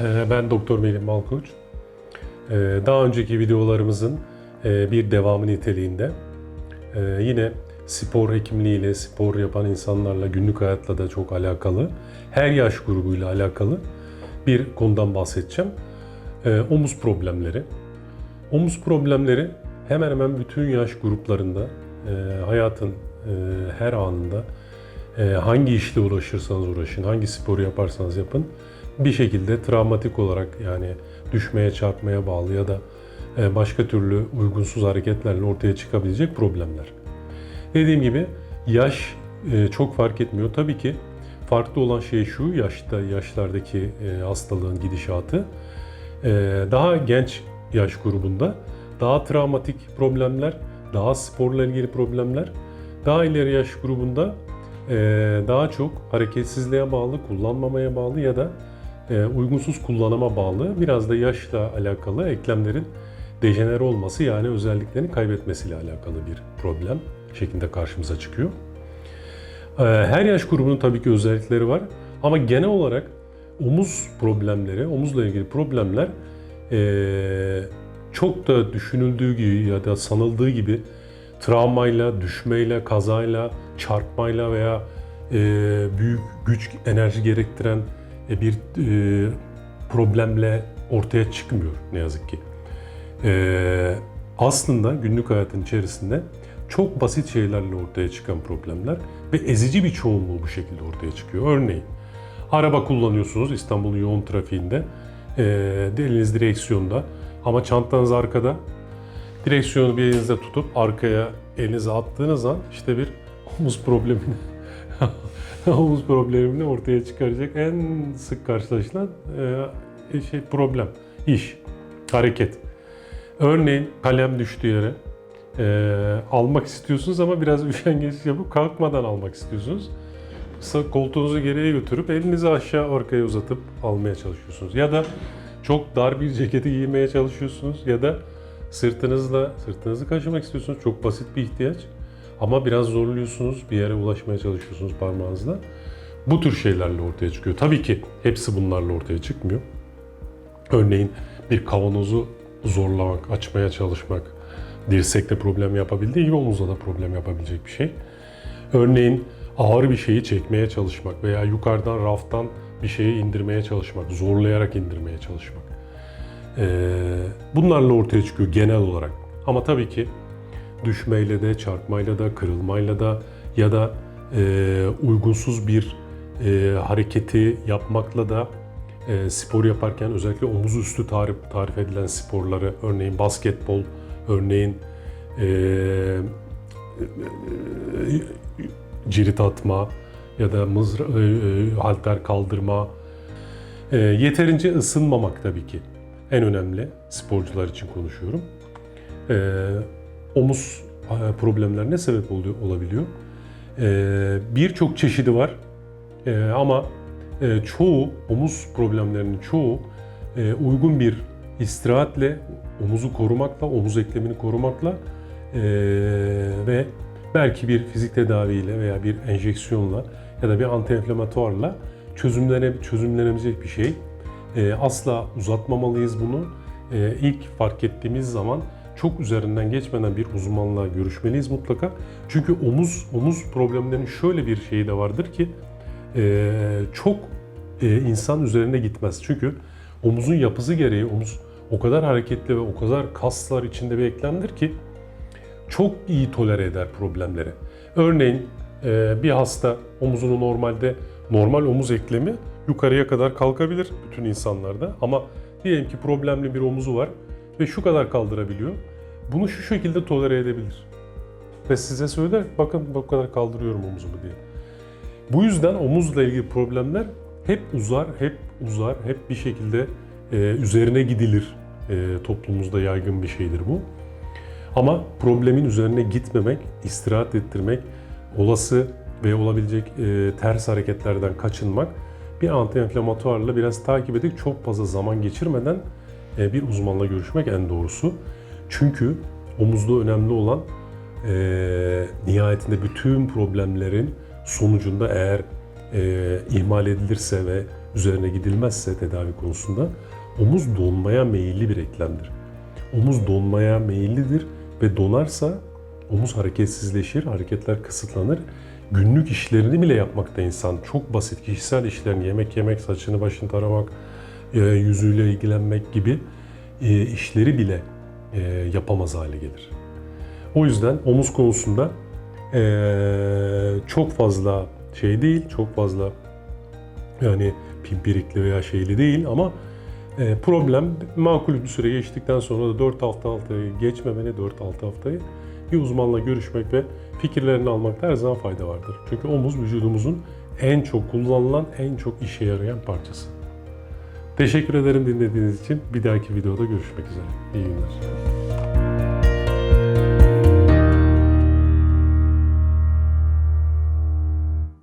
Ee, Ben Doktor Melih Malkoç. Ee, Daha önceki videolarımızın e, bir devamı niteliğinde e, yine spor hekimliğiyle, spor yapan insanlarla, günlük hayatla da çok alakalı, her yaş grubuyla alakalı bir konudan bahsedeceğim. Ee, Omuz problemleri. Omuz problemleri hemen hemen bütün yaş gruplarında, e, hayatın her anında hangi işle uğraşırsanız uğraşın, hangi sporu yaparsanız yapın bir şekilde travmatik olarak yani düşmeye, çarpmaya bağlı ya da e, başka türlü uygunsuz hareketlerle ortaya çıkabilecek problemler. Dediğim gibi yaş e, çok fark etmiyor. Tabii ki farklı olan şey şu yaşta yaşlardaki e, hastalığın gidişatı daha genç yaş grubunda daha travmatik problemler, daha sporla ilgili problemler, daha ileri yaş grubunda daha çok hareketsizliğe bağlı, kullanmamaya bağlı ya da e, uygunsuz kullanıma bağlı biraz da yaşla alakalı eklemlerin dejenere olması yani özelliklerini kaybetmesiyle alakalı bir problem şeklinde karşımıza çıkıyor. Ee, Her yaş grubunun tabii ki özellikleri var ama genel olarak omuz problemleri, omuzla ilgili problemler ee, çok da düşünüldüğü gibi ya da sanıldığı gibi travmayla, düşmeyle, kazayla, çarpmayla veya ee, büyük güç, enerji gerektiren bir ee, problemle ortaya çıkmıyor ne yazık ki. Ee, aslında günlük hayatın içerisinde çok basit şeylerle ortaya çıkan problemler ve ezici bir çoğunluğu bu şekilde ortaya çıkıyor. Örneğin araba kullanıyorsunuz İstanbul'un yoğun trafiğinde, eliniz direksiyonda ama çantanız arkada. Direksiyonu bir elinizde tutup arkaya elinizi attığınız an işte bir omuz problemini omuz problemini ortaya çıkaracak en sık karşılaşılan e, şey problem, iş, hareket. Örneğin kalem düştü yere. Ee, almak istiyorsunuz ama biraz üşengeç yapıp kalkmadan almak istiyorsunuz. Koltuğunuzu geriye götürüp elinizi aşağı arkaya uzatıp almaya çalışıyorsunuz. Ya da çok dar bir ceketi giymeye çalışıyorsunuz ya da sırtınızla sırtınızı kaşımak istiyorsunuz. Çok basit bir ihtiyaç. Ama biraz zorluyorsunuz, bir yere ulaşmaya çalışıyorsunuz parmağınızla. Bu tür şeylerle ortaya çıkıyor. Tabii ki hepsi bunlarla ortaya çıkmıyor. Örneğin bir kavanozu zorlamak, açmaya çalışmak dirsekte problem yapabildiği gibi omuzda da problem yapabilecek bir şey. Örneğin ağır bir şeyi çekmeye çalışmak veya yukarıdan raftan bir şeyi indirmeye çalışmak, zorlayarak indirmeye çalışmak. Ee, bunlarla ortaya çıkıyor genel olarak. Ama tabii ki düşmeyle de, çarpmayla da, kırılmayla da ya da e, uygunsuz bir e, hareketi yapmakla da e, spor yaparken özellikle omuz üstü tarif, tarif edilen sporları örneğin basketbol, örneğin e, e, cirit atma ya da mızra, e, e, halter kaldırma e, yeterince ısınmamak tabii ki en önemli sporcular için konuşuyorum. E, omuz e, problemlerine sebep oluyor, olabiliyor. E, Birçok çeşidi var E, ama e, çoğu omuz problemlerinin çoğu uygun bir istirahatle omuzu korumakla, omuz eklemini korumakla ve belki bir fizik tedaviyle veya bir enjeksiyonla ya da bir antiinflamatuarla çözümlene, çözümlenebilecek bir şey. Asla uzatmamalıyız bunu. E, ilk fark ettiğimiz zaman çok üzerinden geçmeden bir uzmanla görüşmeliyiz mutlaka. Çünkü omuz omuz problemlerinin şöyle bir şeyi de vardır ki e, çok e, insan üzerine gitmez. Çünkü omuzun yapısı gereği omuz o kadar hareketli ve o kadar kaslar içinde bir eklemdir ki çok iyi tolere eder problemleri. Örneğin e, bir hasta omuzunu normalde normal omuz eklemi yukarıya kadar kalkabilir bütün insanlarda ama diyelim ki problemli bir omuzu var ve şu kadar kaldırabiliyor. Bunu şu şekilde tolere edebilir. Ve size söyler bakın bu kadar kaldırıyorum omuzumu diye. Bu yüzden omuzla ilgili problemler hep uzar, hep uzar, hep bir şekilde e, üzerine gidilir. E, toplumumuzda yaygın bir şeydir bu. Ama problemin üzerine gitmemek, istirahat ettirmek, olası ve olabilecek e, ters hareketlerden kaçınmak, bir antiinflamatuarla biraz takip edip çok fazla zaman geçirmeden e, bir uzmanla görüşmek en doğrusu. Çünkü omuzda önemli olan e, nihayetinde bütün problemlerin sonucunda eğer e, ihmal edilirse ve üzerine gidilmezse tedavi konusunda omuz donmaya meyilli bir eklemdir. Omuz donmaya meyillidir ve donarsa omuz hareketsizleşir, hareketler kısıtlanır. Günlük işlerini bile yapmakta insan çok basit kişisel işlerini yemek yemek, saçını başını taramak, yüzüyle ilgilenmek gibi işleri bile e, yapamaz hale gelir. O yüzden omuz konusunda e, çok fazla şey değil, çok fazla yani pimpirikli veya şeyli değil ama e, problem makul bir süre geçtikten sonra da 4 hafta haftayı geçmemene 4-6 haftayı bir uzmanla görüşmek ve fikirlerini almakta her zaman fayda vardır. Çünkü omuz vücudumuzun en çok kullanılan, en çok işe yarayan parçası. Teşekkür ederim dinlediğiniz için. Bir dahaki videoda görüşmek üzere. İyi günler.